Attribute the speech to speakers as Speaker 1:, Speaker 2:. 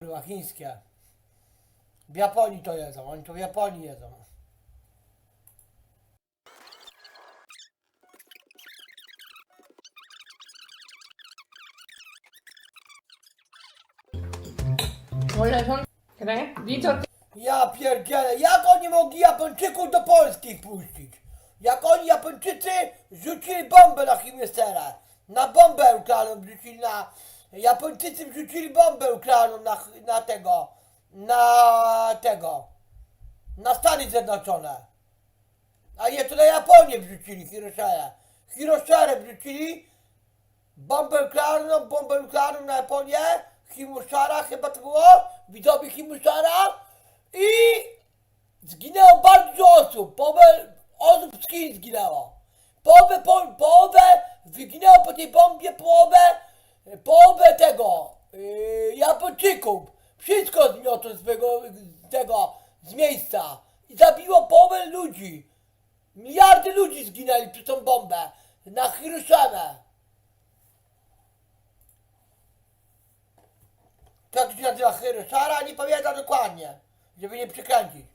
Speaker 1: Kurwa, chińskie. W Japonii to jedzą, oni to w Japonii jedzą.
Speaker 2: Czekaj. Wicor,
Speaker 1: Ja pierdzielę, jak oni mogli Japończyków do Polski wpuścić? Jak oni Japończycy rzucili bombę na Chimiesterę. Na bombę nuklearną wrzucili na... Japończycy wrzucili bombę nuklearną na, na tego... Na tego... Na Stany Zjednoczone. A nie, to na Japonię wrzucili Hiroshima. Hiroshima wrzucili bombę nuklearną, bombę nuklearną na Japonię, Himushara chyba to było, widzowie Himushara i zginęło bardzo dużo osób, połowę osób z Chin zginęło. Połowę, po, połowę wyginęło po tej bombie, połowę, połowę tego, yy, Japończyków. Wszystko zmiotło z tego, z tego, z miejsca i zabiło połowę ludzi. Miliardy ludzi zginęli przez tą bombę na Hiroshima. Jak to się nazywa Hiroshara? Nie pamiętam dokładnie, żeby nie przekręcić.